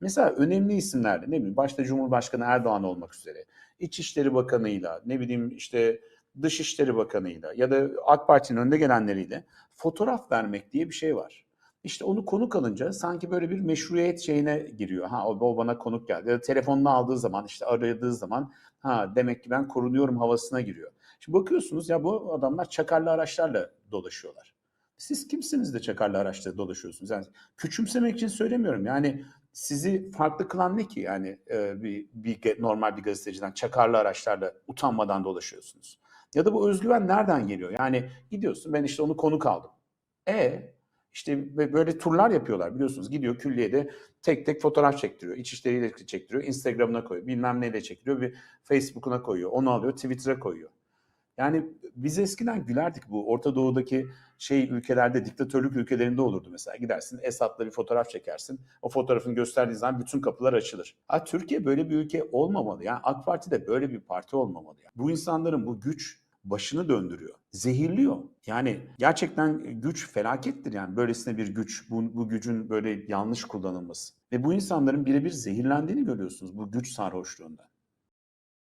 Mesela önemli isimlerle ne bileyim başta Cumhurbaşkanı Erdoğan olmak üzere İçişleri Bakanı'yla ne bileyim işte Dışişleri Bakanı'yla ya da AK Parti'nin önde gelenleriyle fotoğraf vermek diye bir şey var. İşte onu konuk alınca sanki böyle bir meşruiyet şeyine giriyor. Ha o, o bana konuk geldi. Ya da telefonunu aldığı zaman işte aradığı zaman ha demek ki ben korunuyorum havasına giriyor. Şimdi bakıyorsunuz ya bu adamlar çakarlı araçlarla dolaşıyorlar. Siz kimsiniz de çakarlı araçla dolaşıyorsunuz? Yani küçümsemek için söylemiyorum. Yani sizi farklı kılan ne ki? Yani e, bir, bir normal bir gazeteciden çakarlı araçlarla utanmadan dolaşıyorsunuz. Ya da bu özgüven nereden geliyor? Yani gidiyorsun ben işte onu konuk aldım. E işte böyle turlar yapıyorlar biliyorsunuz. Gidiyor külliyede tek tek fotoğraf çektiriyor. İçişleriyle çektiriyor. Instagram'ına koyuyor. Bilmem neyle çektiriyor. Bir Facebook'una koyuyor. Onu alıyor Twitter'a koyuyor. Yani biz eskiden gülerdik bu Orta Doğu'daki şey ülkelerde, diktatörlük ülkelerinde olurdu mesela. Gidersin Esad'la bir fotoğraf çekersin. O fotoğrafın gösterdiği zaman bütün kapılar açılır. Ha, Türkiye böyle bir ülke olmamalı. Yani AK Parti de böyle bir parti olmamalı. Yani. Bu insanların bu güç başını döndürüyor. Zehirliyor. Yani gerçekten güç felakettir yani böylesine bir güç, bu, bu gücün böyle yanlış kullanılması. Ve bu insanların birebir zehirlendiğini görüyorsunuz bu güç sarhoşluğunda.